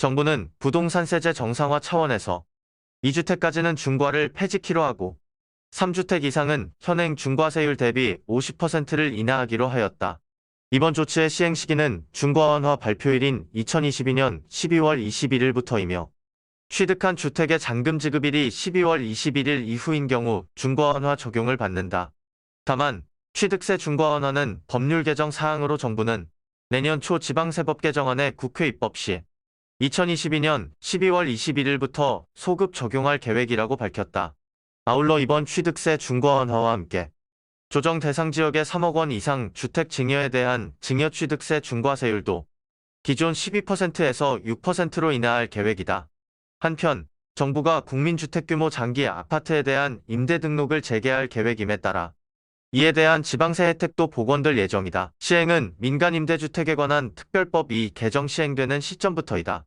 정부는 부동산 세제 정상화 차원에서 2주택까지는 중과를 폐지키로 하고 3주택 이상은 현행 중과세율 대비 50%를 인하하기로 하였다. 이번 조치의 시행 시기는 중과 완화 발표일인 2022년 12월 21일부터이며 취득한 주택의 잔금 지급일이 12월 21일 이후인 경우 중과 완화 적용을 받는다. 다만 취득세 중과 완화는 법률 개정 사항으로 정부는 내년 초 지방세법 개정안의 국회 입법 시 2022년 12월 21일부터 소급 적용할 계획이라고 밝혔다. 아울러 이번 취득세 중과완화와 함께 조정 대상 지역의 3억 원 이상 주택 증여에 대한 증여 취득세 중과세율도 기존 12%에서 6%로 인하할 계획이다. 한편 정부가 국민주택 규모 장기 아파트에 대한 임대 등록을 재개할 계획임에 따라 이에 대한 지방세 혜택도 복원될 예정이다. 시행은 민간 임대주택에 관한 특별법 이 개정 시행되는 시점부터이다.